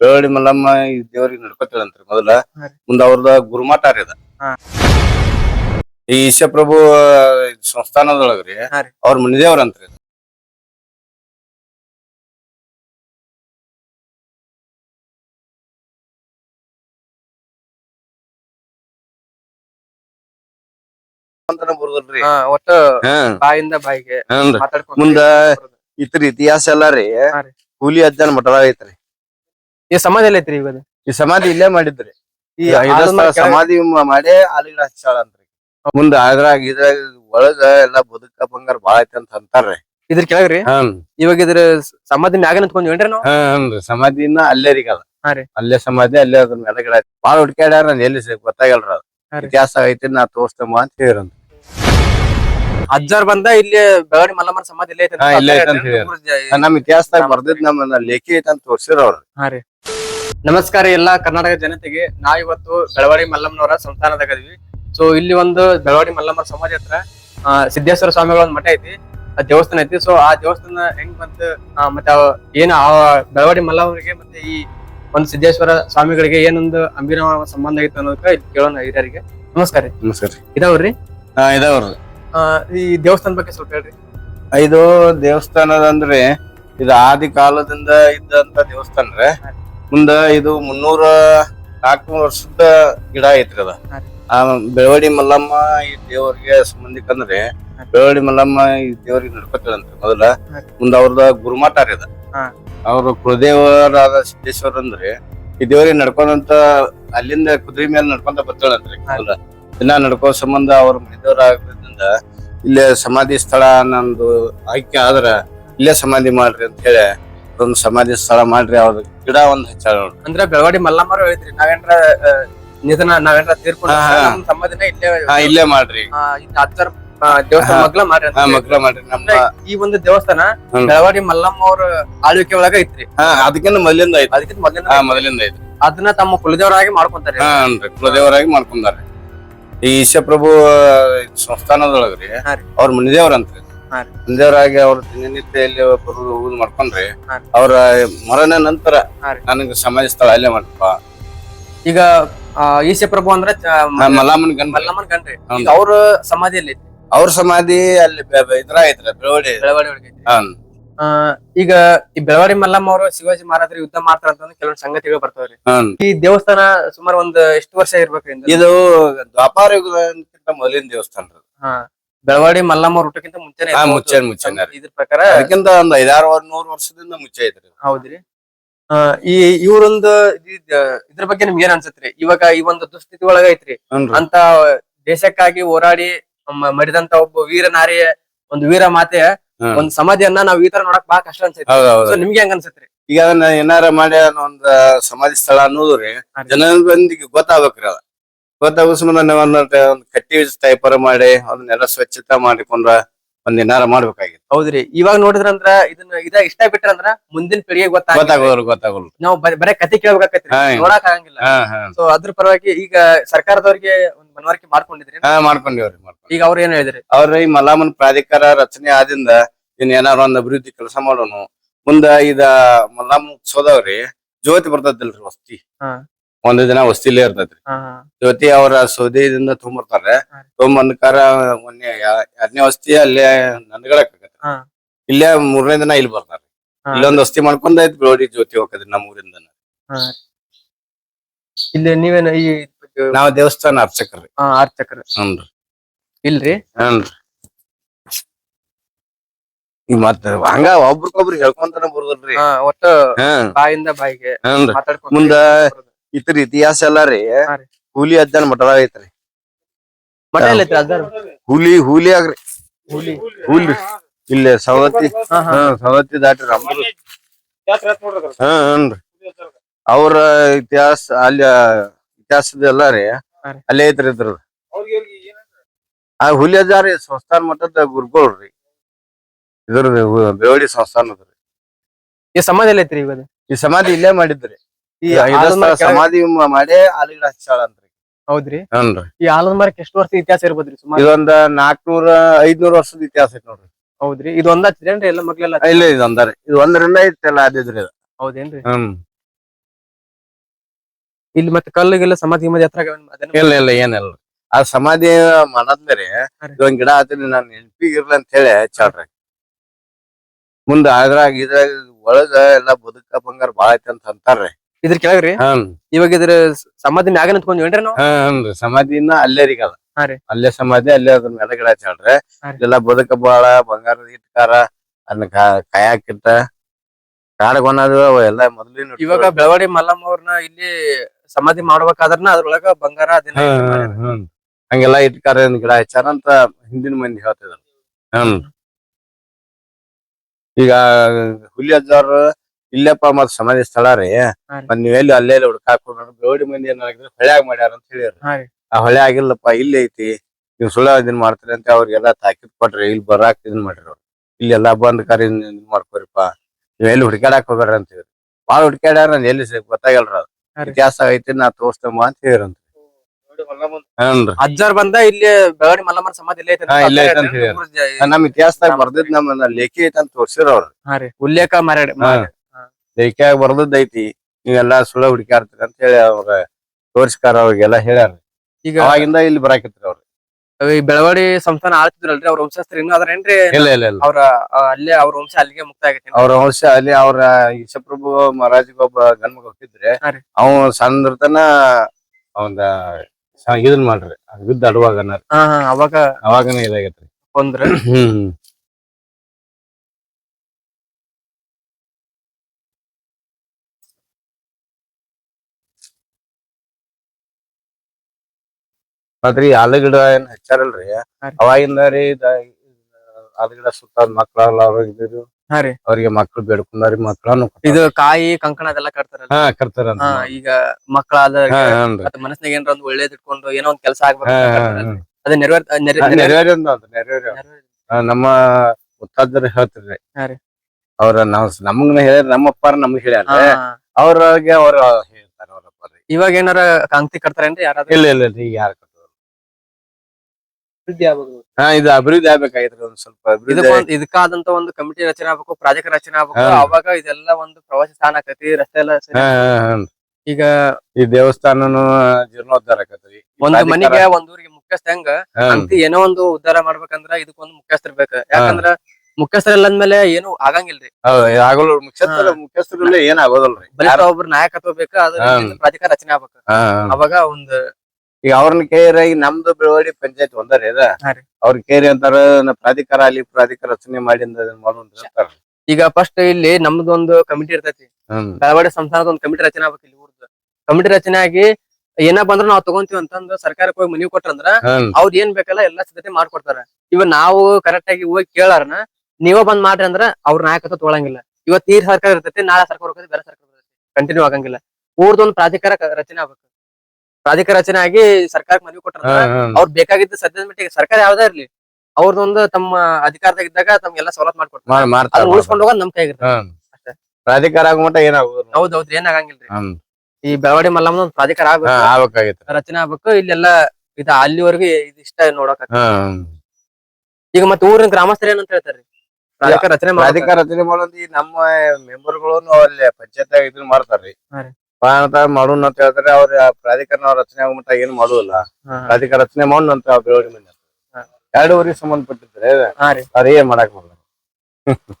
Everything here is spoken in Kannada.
ಬೆಳವಡಿ ಮಲ್ಲಮ್ಮ ಈ ದೇವರಿಗೆ ನಡ್ಕೊತಾಳಂತ್ರಿ ಮೊದಲ. ಮುಂದ ಅವ್ರದ ಗುರುಮಾಟ ರೀ ಅದ. ಈ ಈಶಪ್ರಭು ಸಂಸ್ಥಾನದೊಳಗ್ರಿ ಅವ್ರ ಮುನಿದೇವ್ರಂತ್ರಿ ಬರುದಲ್ರಿ ಒಟ್ಟ ಬಾಯಿಂದ ಬಾಯಿಗೆ ಮುಂದ ಇತರ ಇತಿಹಾಸ ಎಲ್ಲಾರಿ ರೀ. ಕೂಲಿ ಅಜ್ಜನ ಮಠದಾಗ ಐತ್ರಿ. ಈ ಸಮಾಧಿ ಎಲ್ಲ ಐತ್ರಿ ಇವಾಗ? ಈ ಸಮಾಧಿ ಇಲ್ಲೇ ಮಾಡಿದ್ರಿ. ಈ ಸಮಾಧಿ ಮ- ಮಾಡಿ ಅಲ್ಲಿಗೆ ಹಚ್ಚಾಳ ಅಂತ್ರಿ ಮುಂದ ಅದ್ರಾಗ ಇದ್ರಾಗ ಒಳಗ ಎಲ್ಲಾ ಬದುಕ ಬಂಗಾರ ಬಾಳ ಐತಿ ಅಂತ ಅಂತಾರ್ರಿ. ಇದ್ರ ಕೆಳಗ್ರಿ? ಹ್ಮ್ ಇವಾಗ ಇದ್ರ ಸಮಾಧಿ ಮ್ಯಾಗ ನಿಂತ್ಕೊಂಡ್ವೇನ್ರಿ ನಾವು? ಹ್ಮ್ ಸಮಾಧಿನ ಅಲ್ಲೇ ರೀ ಅದ. ಹಾ ರೀ. ಅಲ್ಲೇ ಸಮಾಧಿ ಅಲ್ಲೇ ಅದ್ರ ಮೇಲೆ ಬಾಳ ಹುಡ್ಕ್ಯಾಡ್ಯಾರ ನಾನ್ ಎಲ್ಲಿ ಸಿಗ್- ಗೊತ್ತಾಗಲ್ರ ಅದು. ಹಾ ರೀ. ಇತಿಹಾಸ ಐತಿ ನಾ ತೋರ್ಸ್ತಮ್ಮ ಅಂತ ಹೇಳಿರಂತ. ಅಜ್ಜಾರ್ ಬಂದ ಇಲ್ಲಿ ಬೆಳವಡಿ ಮಲ್ಲಮ್ಮ ಸಮಾಧಿ ಇಲ್ಲೇ ಐತೆ ಅಂತ ಹಾ, ಇಲ್ಲೇ ಐತೆ ಅಂತ ಊರ್ ನಮ್ ಇತಿಹಾಸದಾಗ ಬರ್ದಿದ್ ನಮ್ಮ ಲೇಖಿ ಐತೆ ಅಂತ ತೋರ್ಸಿರ ಅವ್ರ. ಹಾ ರೀ. ನಮಸ್ಕಾರ ಎಲ್ಲಾ ಕರ್ನಾಟಕ ಜನತೆಗೆ. ನಾವಿವತ್ತು ಬೆಳವಾಡಿ ಮಲ್ಲಮ್ಮನವರ ಸಂಸ್ಥಾನದಾಗದ್ವಿ ಸೊ ಇಲ್ಲಿ ಒಂದು ಬೆಳವಾಡಿ ಮಲ್ಲಮ್ಮರ ಸಮಾಧಿ ಹತ್ರ ಆ, ಸಿದ್ದೇಶ್ವರ ಸ್ವಾಮಿಗಳ ಒಂದು ಮಠ ಐತಿ. ಆ ದೇವಸ್ಥಾನ ಐತಿ. ಸೊ ಆ ದೇವಸ್ಥಾನ ಹೆಂಗ್ ಬಂತು ಮತ್ತೆ ಏನು ಆ ಬೆಳವಾಡಿ ಮಲ್ಲಮ್ಮರಿಗೆ ಮತ್ತೆ ಈ ಒಂದು ಸಿದ್ದೇಶ್ವರ ಸ್ವಾಮಿಗಳಿಗೆ ಏನೊಂದು ಅಂಬಿನ ಸಂಬಂಧ ಐತೆ ಅನ್ನೋದಕ್ಕೆ ಕೇಳೋಣ ಹಿರಿಯರಿಗೆ. ನಮಸ್ಕಾರ ರೀ. ನಮಸ್ಕಾರ ರೀ. ಇದಾವ್ರಿ ಹಾ ಇದಾವ್ರಿ. ಈ ದೇವಸ್ಥಾನ ಬಗ್ಗೆ ಸ್ವಲ್ಪ ಹೇಳ್ರಿ. ಇದು ದೇವಸ್ಥಾನದಂದ್ರೆ ಇದು ಆದಿ ಕಾಲದಿಂದ ಇದ್ದಂತ ದೇವಸ್ಥಾನ ರೀ. ಮುಂದ ಇದು ಮುನ್ನೂರ ನಾಲ್ಕನೂರು ವರ್ಷದ ಗಿಡ ಐತ್ರಿ ಅದ. ಆ ಬೆಳವಡಿ ಮಲ್ಲಮ್ಮ ಈ ದೇವರಿಗೆ ಸಂಬಂಧಿಕಂದ್ರೆ. ಬೆಳವಡಿ ಮಲ್ಲಮ್ಮ ಈ ದೇವರಿಗೆ ನಡ್ಕೊತಾಳಂತ್ರಿ ಮೊದಲ. ಮುಂದ ಅವ್ರದ ಗುರುಮಾಟ ರೀ ಅದ. ಅವ್ರ ಕುಲದೇವರಾದ ಸಿದ್ದೇಶ್ವರ ಅಂದ್ರೆ ಈ ದೇವರಿಗೆ ನಡ್ಕೊಂಡಂತ ಅಲ್ಲಿಂದ ಕುದುರೆ ಮೇಲೆ ನಡ್ಕೊಂತ ಬರ್ತಾಳಂತ್ರಿ ದಿನ ನಡ್ಕೋ ಸಂಬಂಧ ಅವ್ರ ಮನೆದೇವ್ರ ಆಗೋದ್ರಿಂದ ಇಲ್ಲೇ ಸಮಾಧಿ ಸ್ಥಳ ನಂದು ಆಯ್ಕೆ ಆದ್ರ ಇಲ್ಲೇ ಸಮಾಧಿ ಮಾಡ್ರಿ ಅಂತ ಹೇಳಿ ಒಂದು ಸಮಾಧಿ ಸ್ಥಳ ಮಾಡ್ರಿ ಅವ್ರ ಗಿಡ ಒಂದ್ ಹಚ್ಚಾಳ ನೋಡ್ರಿ. ಅಂದ್ರೆ ಬೆಳವಾಡಿ ಮಲ್ಲಮ್ಮರು ಹೇಳಿದ್ರಿ ನಾವೇನ್ರ ಆ, ನಿಧನ ನಾವೇನ್ರ ತೀರ್ಪು ಹಾ, ಇಲ್ಲೇ ಹಾ ಇಲ್ಲೇ ಮಾಡ್ರಿ. ಆ, ಇದು ಅಜ್ಜರ್ ಆ, ದೇವಸ್ಥಾನ ಹಾ. ಮಗ್ಲ ಮಾಡ್ರಿ ಅಂತ ಹಾ ಹೇಳಿ. ಮಾಡ್ರಿ ನಮ್ಮ ಈ ಒಂದು ದೇವಸ್ಥಾನ ಹ್ಮ್. ಬೆಳವಾಡಿ ಮಲ್ಲಮ್ಮ ಅವ್ರ ಆಳ್ವಿಕೆ ಒಳಗ ಐತ್ರಿ. ಹಾ ಅದಕ್ಕಿಂತ ಮೊದಲಿಂದ ಐತಿ ಅದಕ್ಕಿಂತ ಮೊದಲಿನ ಹಾ ಮೊದಲಿಂದ ಐತಿ ಅದನ್ನ ತಮ್ಮ ಕುಲದೇವರಾಗಿ ಮಾಡ್ಕೊಂತಾರೆ. ಹಾ ಕುಲದೇವರಾಗಿ ಮಾಡ್ಕೊಂಡಾರ್ರಿ. ಈ ಈಶಪ್ರಭು ಸಂಸ್ಥಾನದೊಳಗ್ರಿ. ಅವ್ರ ಮನಿದೇವ್ರಂತ್ರಿ ಹಾ ಮುನಿದೇವ್ರಾಗಿ ಅವ್ರ ದಿನನಿತ್ಯ ಇಲ್ಲಿ ಬರುದು ಹೋಗುದು ಮಾಡ್ಕೊಂಡ್ರಿ. ಅವ್ರ ಮರಣ ನಂತರ ನನಗೆ ಸಮಾಧಿ ಸ್ಥಳ ಅಲ್ಲೇ ಮಾಡ್ತಪ್ಪ ಈಗ ಈಶಪ್ರಭು ಅಂದ್ರೆ ಪ್ರಭು ಅಂದ್ರ ಚ- ಮಲಾಮನ್ ಗಂಡ ಮಲ್ಲಮ್ಮನ್ ಗಂಡ್ರಿ ಅವ್ರ ಸಮಾಧಿ ಅಲ್ಲಿ ಅವ್ರ ಸಮಾಧಿ ಅಲ್ಲಿ ಇದ್ರ ಐತ್ರಿ ಬೆಳವಡಿ. ಬೆಳವಡಿ ಆ, ಈಗ ಈ ಬೆಳವಾಡಿ ಮಲ್ಲಮ್ಮ ಅವರು ಶಿವಾಜಿ ಮಹಾರಾಜರು ಯುದ್ಧ ಮಾಡ್ತಾರ ಅಂತ ಕೆಲವೊಂದು ಸಂಗತಿಗಳು ಬರ್ತಾವ್ರಿ ಈ ದೇವಸ್ಥಾನ ಸುಮಾರು ಒಂದ್ ಎಷ್ಟು ವರ್ಷ ಇರ್ಬೇಕು ಇಂದ? ದ್ವಾಪಾರ ಯುಗಕ್ಕಿಂತ ಮೊದಲಿನ ದೇವಸ್ಥಾನ ರೀ ಹಾ ಬೆಳವಾಡಿ ಮಲ್ಲಮ್ಮ ಊಟಕ್ಕಿಂತ ಮುಂಚೆನೆ ಹಾ ಇರ್ಬೋದು. ಇದ್ರ ಪ್ರಕಾರ ಅದಕ್ಕಿಂತ ಒಂದ್ ಐದಾರು ನೂರು ವರ್ಷದಿಂದ ಮುಂಚೆ ಐತ್ರಿ ಹೌದ್ರಿ ಆ, ಈ ಇವರೊಂದು ಇದ್- ಇದ್ರ ಬಗ್ಗೆ ನಿಮ್ಗೆ ಏನ್ ಅನ್ಸತ್ರಿ ಇವಾಗ ಈ ಒಂದು ದುಸ್ಥಿತಿ ಒಳಗ ಐತ್ರಿ ಹ್ಞೂನ್ರಿ. ಅಂತ ದೇಶಕ್ಕಾಗಿ ಹೋರಾಡಿ ಮ- ಮಡಿದಂತ ಒಬ್ಬ ವೀರ ನಾರಿಯ ಒಂದು ವೀರ ಮಾತೆಯ ಹ್ಮ್. ಒಂದ್ ಸಮಾಧಿಯನ್ನ ನಾವ್ ಈ ತರ ನೋಡಕ್ ಬಾಳ ಕಷ್ಟ ಅನ್ಸೈತಿ So ನಿಮ್ಗೆ ಹೆಂಗ್ ಅನ್ಸತ್ರಿ? ಈಗ ಅದನ್ನ ಏನಾರ ಮಾಡಿ ಅದನ್ನ ಒಂದ್ ಸಮಾಧಿ ಸ್ಥಳ ಅನ್ನೋದು ರೀ ಹಾ ರೀ. ಜನರಿಗೆ ಗೊತ್ತಾಗ್ಬೇಕ್ರಿ ಅದ. ಗೊತ್ತಾಗೋ ಸುಮ್ಮನೆ ಒಂದ್ ಒಂದ್ ಕಟ್ಟಿ ಟೈಪರ್ ಮಾಡಿ ಅದನ್ನೆಲ್ಲ ಸ್ವಚ್ಛತೆ ಮಾಡಿಕೊಂಡ್ರ ಒಂದ್ ಏನಾರ ಮಾಡ್ಬೇಕಾಗಿತ್ತು. ಹೌದ್ರಿ. ಇವಾಗ ನೋಡಿದ್ರಂದ್ರ ಇದನ್ನ ಇದ ಇಷ್ಟ ಬಿಟ್ರಂದ್ರ ಮುಂದಿನ ಪೀಳಿಗೆ ಗೊತ್ತಾಗ ಗೊತ್ತಾಗೋರು ಗೊತ್ತಾಗೋರು ನಾವು ಬರೀ- ಬರೇ ಕತೆ ಕೇಳ್ಬೇಕಾಕೈತ್ರಿ ಹಾ. ನೋಡಕ್ ಆಗಂಗಿಲ್ಲ. ಹಾ ಹಾ. ಸೊ ಅದ್ರ ಪರವಾಗಿ ಈಗ ಸರ್ಕಾರದವ್ರಿಗೆ ಒಂದ್ ಮನವರಿಕೆ ಮಾಡ್ಕೊಂಡಿದ್ರಿ ಹಾ ಮಾಡ್ಕೊಂಡೇವ್ರಿ ಮಾಡ್ಕೊಂಡ್ ಈಗ ಅವ್ರ ಏನ್ ಹೇಳಿದ್ರಿ ಅವ್ರ ಈ ಮಲಾಮನ್ ಪ್ರಾಧಿಕಾರ ರಚನೆ ಆದಿಂದ ಇನ್ ಏನಾರ ಒಂದ್ ಅಭಿವೃದ್ಧಿ ಕೆಲಸ ಮಾಡೋನು ಮುಂದ ಇದ ಮಲಾಮ್ ಉತ್ಸವದವ್ರಿ ಜ್ಯೋತಿ ಬರ್ತದಲ್ರಿ ವಸ್ತಿ ಹಾ. ಒಂದ್ ದಿನ ವಸ್ತಿಲೇ ಇರ್ತೈತ್ರಿ ಹಾ, ಹಾ. ಜ್ಯೋತಿ ಅವರ ಸೌದೆಯಿಂದ ತೊಗೊಂಬರ್ತಾರೆ ಹಾ. ತೊಗೊಂಬಂದ್ಕಾರ ಮೊನ್ನೆ ಯಾ- ಎರಡನೇ ವಸ್ತಿ ಅಲ್ಲೇ ನಂದಗಳಕ್ಕೆ ಹಾ. ಇಲ್ಲೇ ಮೂರನೇ ದಿನ ಇಲ್ಲಿ ಬರ್ತಾರೆ ಹಾ. ಇಲ್ಲೊಂದ್ ವಸ್ತಿ ಮಾಡ್ಕೊಂಡ್ ಆಯ್ತು ಬೆಳವಡಿ ಜ್ಯೋತಿ ಹೋಗ್ತದ್ರಿ ನಮ್ಮ ಊರಿಂದ. ಇಲ್ಲಿ ನೀವೇನ ಈ ನಾವ್ ದೇವಸ್ಥಾನ ಅರ್ಚಕರಿ ಆ, ಅರ್ಚಕರು. ಹ್ಞೂ ಇಲ್ರಿ? ಹ್ಞೂನ್ರಿ ಈಗ ಮತ್ತ ಹಂಗ ಒಬ್ರಿಗೊಬ್ರು ಹೇಳ್ಕೊಂತಾನ ಬರುದಲ್ರಿ. ಹಾ, ಒಟ್ಟು ಹ್ಮ್ ಬಾಯಿಂದ ಬಾಯಿಗೆ ಹ್ಞೂನ್ರಿ ಮುಂದ ಇತರ ಇತಿಹಾಸ ಎಲ್ಲ ರೀ. ಹಾ ರೀ. ಹುಲಿ ಅಜ್ಜನ ಮಠದಾಗ ಐತ್ರಿ. ಮಠ ಅಜ್ಜಾರ್? ಹುಲಿ ಹುಲಿ ಆಗ್ರಿ. ಹುಲಿ. ಹುಲಿ ಇಲ್ಲೇ ಸವತಿ ಹಾ, ಹಾ. ಹ್ಮ್ ಸವದತ್ತಿ ದಾಟ್ರಿ ರಾಮದುರ್ಗ ಹ್ಮ್ ಹ್ಞೂನ್ರಿ ಅವ್ರ ಇತಿಹಾಸ ಅಲ್ಲಿ ಇತಿಹಾಸದ ಎಲ್ಲ ರೀ. ಅಲ್ಲೇ ಐತ್ರಿ ಇದ್ರದ್ದು ಆ ಹುಲಿ ಅಜ್ಜ ರೀ ಸಂಸ್ಥಾನ ಮಠದ ಗುರುಗಳು ರೀ. ಇದ್ರದ್ದು ಹು- ಸಂಸ್ಥಾನ ಸಂಸ್ಥಾನದ ರೀ. ಈ ಸಮಾಧಿ ಎಲ್ಲೈತ್ರಿ ಇವಾಗ ಈ ಸಮಾಧಿ ಇಲ್ಲೇ ಮಾಡಿದ್ರಿ. ಈ ಈ ಐದು ಆಲದ ಸ್ಥಳ ಮರ ಕೆಳಗೆ- ಸಮಾಧಿ ಮ- ಮಾಡಿ ಹಚ್ಚಾಳ ಅಂತ್ರಿ. ಹೌದ್ರಿ. ಹ್ಞೂನ್ರಿ ಈ ಆಲದ ಮರಕ್ಕೆ ಎಷ್ಟು ವರ್ಷ ಇತಿಹಾಸ ಇರ್ಬೋದ್ರಿ ಸುಮಾರು? ಇದೊಂದ ನಾಲ್ಕನೂರ ಐದ್ನೂರ ವರ್ಷದ ಇತಿಹಾಸ ಐತಿ ನೋಡ್ರಿ. ಹೌದ್ರಿ. ಇದು ಒಂದ್ ಹಚ್ಚಿದೇನ್ರಿ ಎಲ್ಲ ಮಗ್ಲೆಲ್ಲ ಇಲ್ಲ ಇದು ಒಂದರಿ ಇದು ಒಂದರಿಂದ ಇತ್ತೆಲ್ಲ ಆದಿದ್ರಿ ಇದು. ಹೌದೇನ್ರಿ? ಹ್ಮ್. ಇಲ್ಲಿ ಮತ್ತೆ ಕಲ್ಲಿಗೆಲ್ಲ ಸಮಾಧಿ ಗಿಮಾಧಿ ಹತ್ರ ಇಲ್ಲ ಇಲ್ಲ ಏನಿಲ್ಲ. ಆ ಸಮಾಧಿ ಮಾಡದ್ಮೇಲೆ. ಇದೊಂದ್ ಗಿಡ ಆತೀನಿ ನಾನ್ ನೆನ್ಪಿಗಿರ್ಲಿ ಅಂತ ಹೇಳಿ ಚಾಡ್ರಿ. ಮುಂದ ಅದ್ರಾಗ ಇದ್ರಾಗ ಒಳಗ ಎಲ್ಲಾ ಬದುಕ ಬಂಗಾರ ಬಾಳ ಐತಿ ಅಂತ ಅಂತಾರ್ರಿ. ಇದ್ರ ಕೆಳಗ್ರಿ? ಹ್ಮ್ ಇವಾಗ ಇದ್ರ ಸಮಾಧಿ ಮ್ಯಾಗ ನಿಂತ್ಕೊಂಡ್ವೇನ್ರಿ ನಾವು? ಹ್ಮ್ ಸಮಾಧಿನ ಅಲ್ಲೇ ರೀ. ಅಲ್ಲೇ ಸಮಾಧಿ ಅಲ್ಲೇ ಅದ್ರ ಮೇಲೆ ಗಿಡ ಚಾಡ್ರಿ. ಇಲ್ಲಾ ಎಲ್ಲ ಬದುಕ ಬಾಳ ಬಂಗಾರದ ಇಟ್ಕಾರ ಅದನ್ನ ಕಾಯಾಕಿಟ್ಟ ಕಾಡಗೊನ್ನದು ಎಲ್ಲ ಮೊದ್ಲಿನ ಇವಾಗ ಬೆಳವಾಡಿ ಮಲ್ಲಮ್ಮ ಅವ್ರನ್ನ ಇಲ್ಲಿ ಸಮಾಧಿ ಮಾಡ್ಬೇಕಾದ್ರನ ಅದ್ರೊಳಗ ಬಂಗಾರ ಅದನ್ನ ಹಂಗೆಲ್ಲ ಹ್ಮ್ ಹ್ಮ್. ಹಂಗೆಲ್ಲಾ ಇಟ್ಕಾರ ಗಿಡ ಹಚ್ಚಾರ ಅಂತ ಹಿಂದಿನ ಮಂದಿ ಹೇಳ್ತಿದ್ರು. ಹ್ಮ್. ಈಗ ಹುಲಿ ಅಜ್ಜಾರ ಇಲ್ಲಪ್ಪ ಮತ್ ಸಮಾಧಿ ಸ್ಥಳ ರೀ. ರೀ. ಮತ್ ನೀವೆಲ್ಲಿ ಅಲ್ಲೇ ಹುಡ್ಕಾಕ್ ಗೌಡಿ ಮಂದಿ ಏನಾಗಿದ್ರೆ ಹೊಳ್ಯಾಗ ಮಾಡ್ಯಾರ ಅಂತ ಹೇಳಿದ್ರು ಹಾ ರೀ. ಆ ಹೊಳೆ ಆಗಿಲ್ಲಪ್ಪ ಇಲ್ಲಿ ಐತಿ. ನೀವು ಸುಳ್ಳ ಇದನ್ ಮಾಡ್ತೀರಿ ಅಂತ ಅವ್ರಿಗೆಲ್ಲ ತಾಕೀತ್ ಕೊಟ್ರಿ ಇಲ್ಲಿ ಬರಾಕ್ ಇದನ್ ಮಾಡ್ರಿ ಅವ್ರು. ಇಲ್ಲಿ ಎಲ್ಲಾ ಬಂದ್ ಕರಿ ಇದನ್ ಮಾಡ್ಕೋರಿಪ್ಪ. ನೀವ್ ಎಲ್ಲಿ ಹುಡ್ಕ್ಯಾಡಕ್ ಹೋಗ್ಬೇಡ್ರಿ ಅಂತ ಹೇಳಿ ಬಾಳ ಹುಡ್ಕ್ಯಾಡ್ಯಾರ ನಂದ್ ಎಲ್ಲಿ ಸಿಗ್ ಗೊತ್ತಾಗಲ್ರ ಅದು. ಹಾ ರೀ. ಇತಿಹಾಸ ಐತಿ ನಾ ತೋರ್ಸ್ತಮ್ಮ ಅಂತ ಹೇಳಿರಂತ. ಅಜ್ಜಾರ್ ಬಂದ ಇಲ್ಲಿ ಬೆಳಗಡಿ ಮಲ್ಲಮ್ಮನ ಸಮಾಧಿ ಇಲ್ಲೇ ಐತೆ ನಮ್ ಇತಿಹಾಸದಾಗ ಬರ್ದಿದ್ ನಮ್ಮ ಲೇಖಿ ಐತೆ ಅಂತ ತೋರ್ಸಿರ ಅವ್ರ. ಉಲ್ಲೇಖ ಮರಡಿ. ಲೇಖಿಯಾಗ ಬರ್ದದ್ ಐತಿ. ನೀವೆಲ್ಲಾ ಸುಳ್ಳ ಹುಡುಕ್ಯಾಡ್ತೀರಿ ಅಂತ ಹೇಳಿ ಅವ್ರ ತೋರ್ಸ್ಕಾರ ಅವ್ರಿಗೆಲ್ಲ ಹೇಳ್ಯಾರ. ಈಗ ಅವಾಗಿಂದ ಇಲ್ಲಿ ಬರಾಕತ್ರಿ ಅವ್ರು. ಈ ಬೆಳವಾಡಿ ಸಂಸ್ಥಾನ ಆಳ್ತಿದ್ರಲ್ರಿ ಅವ್ರ ವಂಶಸ್ಥರು ಇನ್ನೂ ಅದ್ರೇನ್ರಿ ಇಲ್ಲ ಇಲ್ಲ ಇಲ್ಲ. ಅವ್ರ ಅಲ್ಲೇ ಅವ್ರ ವಂಶ ಅಲ್ಲಿಗೆ ಮುಕ್ತ ಆಗೈತಿ ಅವ್ರ ವಂಶ ಅಲ್ಲಿ ಅವ್ರ ಈಶಪ್ರಭು ಮಹಾರಾಜಿಗೆ ಒಬ್ಬ ಗಂಡ್ಮಗ ಹೋಗ್ತಿದ್ರೆ ಅವ್. ಅವ ಸಣ್ಣತನ ಅವಂದ ಸ- ಇದನ್ ಮಾಡ್ರಿ ಯುದ್ಧ ಅಡುವಾಗ ಅವಾಗ ಅವಾಗನೇ ಇದಾಗೈತ್ರಿ. ಕೊಂದ್ರ ಹ್ಮ್. ಮತ್ರಿ ಆಲೂಗಿಡ ಏನ್ ಹಚ್ಚಾರಲ್ರಿ? ಅವಾಗಿಂದ ರೀ. ಆಲೂ ಗಿಡ ಸುತ್ತ ಮಕ್ಳ ಅವ್ರ ಇದ್ರು ಹಾ ರೀ. ಅವ್ರಿಗೆ ಮಕ್ಳು ಬೇಡ್ಕೊಂಡಾರಿ ಮಕ್ಳನ್ನು ಇದು ಕಾಯಿ ಕಂಕಣ ಅದೆಲ್ಲ ಕಟ್ತಾರ ಹಾ ಹಾ. ಈಗ ಮಕ್ಕಳಾದ ಮನಸ್ಸಿನಾಗ ಮನಸ್ನಾಗ ಏನಾರ ಒಂದ್ ಒಳ್ಳೇದ್ ಇಟ್ಕೊಂಡು ಏನೋ ಒಂದ್ ಕೆಲಸ ಆಗ್ಬೇಕು. ಅದೇ ನೆರವೇರ್ ನೆರವೇರ್- ನೆರವೇರಿ ನಮ್ಮ ಮುತ್ತಾದ್ರ ಹೇಳ್ತಿರ್ರಿ. ಅವ್ರ ನಾವ್ ನಮಗ್ನ ಹೇಳ ನಮ್ಮಪ್ಪ ನಮಗ್ ಹೇಳ್ಯಾರ. ಹಾ, ಅವ್ರಿಗೆ ಅವ್ರ ಹೇಳ್ತಾರ ಅವ್ರ ಅಪ್ಪಾರಿ ಇವಾಗ ಏನಾರ ಕಾಂತಿ ಕಟ್ತಾರೇನ್ರಿ ಯಾರಾದ್ರೂ? ಇಲ್ಲ ಇಲ್ಲ ಇಲ್ಲ, ಈಗ ಆಗ್ಬೇಕು. ಹಾ ಇದು ಅಭಿವೃದ್ಧಿ ಆಗ್ಬೇಕಾಗಿತ್ರಿ ಒಂದ್ ಸ್ವಲ್ಪ ಅಭಿವೃದ್ಧಿ. ಇದಕ್ಕೊಂದ್ ಇದಕ್ಕಾದಂತ ಒಂದು ಕಮಿಟಿ ರಚನೆ ಆಗ್ಬೇಕು ಪ್ರಾಜೆಕ್ಟ್ ರಚನೆ ಆಗ್ಬೇಕು ಹಾ. ಅವಾಗ ಇದೆಲ್ಲ ಒಂದು ಪ್ರವಾಸಿ ಸ್ಥಾನ ಆಕತಿ ರಸ್ತೆ ಎಲ್ಲ ಸರಿ. ಹಾ, ಹಾ, ಹಾ. ಈಗ ಈ ದೇವಸ್ಥಾನನು ಜೀರ್ಣೋದ್ಧಾರ ಆಕತ್ರಿ ಒಂದ್ ಮನಿಗೆ ಒಂದ್ ಊರಿಗೆ ಮುಖ್ಯಸ್ಥ ಹೆಂಗ ಅಂತ ಏನೋ ಒಂದು ಉದ್ಧಾರ ಮಾಡ್ಬೇಕಂದ್ರ ಇದಕ್ಕೊಂದು ಮುಖ್ಯಸ್ಥರ ಬೇಕ. ಯಾಕಂದ್ರ ಮುಖ್ಯಸ್ಥರ ಇಲ್ಲ ಅಂದ್ಮೇಲೆ ಏನು ಆಗಂಗಿಲ್ರಿ ಆಗಲ್ಲ ಮುಖ್ಯಸ್ಥರ ಮುಖ್ಯಸ್ಥರಲ್ಲಿ ಏನ್ ಆಗೋದಲ್ರಿ. ಬಲಿಷ್ಠ ಒಬ್ರು ನಾಯಕತ್ವ ಬೇಕ ಅದ್ರ ಹಾ. ಪ್ರಾಧಿಕಾರ ರಚನೆ ಆಗ್ಬೇಕು. ಹಾ, ಹಾ. ಅವಾಗ ಒಂದ್ ಈಗ ಅವ್ರನ್ನ ಕೇರಿ ಈಗ ನಮ್ದು ಬೆಳವಡಿ ಪಂಚಾಯತ್ ಒಂದರಿ ಅದ. ಅವ್ರ ಕೇರಿ ಅಂತಾರ ಪ್ರಾಧಿಕಾರ ಅಲ್ಲಿ ಪ್ರಾಧಿಕಾರ ರಚನೆ ಮಾಡಿ ಮಾಡೋನ್ರಿ ಅಂತಾರ ಈಗ ಫಸ್ಟ್ ಇಲ್ಲಿ ನಮ್ದು ಒಂದು ಕಮಿಟಿ ಇರ್ತೈತಿ ಬೆಳವಾಡಿ ಸಂಸ್ಥಾನದ ಒಂದು ಕಮಿಟಿ ರಚನೆ ಆಗ್ಬೇಕು ಇಲ್ಲಿ ಊರ್ದು. ಕಮಿಟಿ ರಚನೆ ಆಗಿ ಏನ ಬಂದ್ರ ನಾವ್ ತಗೊಂತೀವಿ ಅಂತಂದ್ರ ಸರ್ಕಾರಕ್ಕೆ ಹೋಗಿ ಮನವಿ ಕೊಟ್ರಂದ್ರ ಅವ್ರ ಏನ್ ಬೇಕಲ್ಲ ಎಲ್ಲಾ ಸಿದ್ಧತೆ ಮಾಡ್ಕೊಡ್ತಾರ. ಇವ ನಾವು ಕರೆಕ್ಟ್ ಆಗಿ ಹೋಗಿ ಕೇಳಾರನ ನೀವ ಬಂದ್ ಮಾಡ್ರಿ ಅಂದ್ರ ಅವ್ರ ನಾಯಕತ್ವ ತಗೊಳಂಗಿಲ್ಲ. ಇವತ್ ಈ ಸರ್ಕಾರ ಇರ್ತೈತಿ ನಾಳೆ ಸರ್ಕಾರ ಬೇರೆ ಸರ್ಕಾರ ಕಂಟಿನ್ಯೂ ಆಗಂಗಿಲ್ಲ. ಊರ್ದೊಂದು ಪ್ರಾಧಿಕಾರ ರಚನೆ ಆಗ್ಬೇಕು. ಪ್ರಾಧಿಕಾರ ರಚನೆ ಆಗಿ ಸರ್ಕಾರಕ್ಕೆ ಮನವಿ ಹ್ಮ್, ಹ್ಮ್. ಬೇಕಾಗಿದ್ದ ಸದ್ಯದ ಮಟ್ಟಿಗೆ ಸರ್ಕಾರ ಯಾವ್ದೇ ಇರ್ಲಿ ಅವ್ರದೊಂದು ತಮ್ಮ ಅಧಿಕಾರದಾಗ ಇದ್ದಾಗ ತಮ್ಗೆಲ್ಲ ಸವಲತ್ತು ಮಾಡ್ಕೊಡ್ತಾರೆ. ಉಳಿಸ್ಕೊಂಡು ಹೋಗೋದು ನಮ್ ಕೈಗಿರ್ತದೆ ಪ್ರಾಧಿಕಾರ ಆಗೋ ಮಟ್ಟ ಏನಾಗೋದಿಲ್ಲ ಹೌದೌದ್ರಿ ಏನಾಗಂಗಿಲ್ರಿ. ಈ ಬೆಳವಾಡಿ ಮಲ್ಲಮ್ಮನ ಒಂದು ಪ್ರಾಧಿಕಾರ ಆಗ್ಬೇಕು. ರಚನೆ ಆಗ್ಬೇಕು ಇಲ್ಲೆಲ್ಲ ಇದ ಅಲ್ಲಿವರೆಗೂ ಇದಿಷ್ಟ ನೋಡಕ್ ಈಗ ಮತ್ತೆ ಊರಿನ ಗ್ರಾಮಸ್ಥರು ಏನಂತ ಹೇಳ್ತಾರ್ರಿ? ಪ್ರಾಧಿಕಾರ ರಚನೆ. ಪ್ರಾಧಿಕಾರ ರಚನೆ ಮಾಡೋದು ನಮ್ಮ ಮೆಂಬರ್ಗಳು ಅಲ್ಲಿ ಪಂಚಾಯತ್ ಇದನ್ನ ಮಾಡ್ತಾರ್ರಿ. ಪಾನತ ಮಾಡೋಣ ಅಂತ ಹೇಳಿದ್ರೆ ಅವ್ರ ಪ್ರಾಧಿಕಾರ ರಚನೆ ಆಗೋ ಮಟ್ಟ ಏನ್ ಮಾಡುದಿಲ್ಲ ಹಾ, ಹಾ. ಪ್ರಾಧಿಕಾರ ರಚನೆ ಮಾಡೋಣ ಅಂತ ಬೆಳವಣಿಗೆ. ಎರಡೂವರೆಗೆ ಸಂಬಂಧಪಟ್ಟಿದ್ರೆ ಅವ್ರ ಏನ್ ಮಾಡಕ್ ಬರಲ್ಲ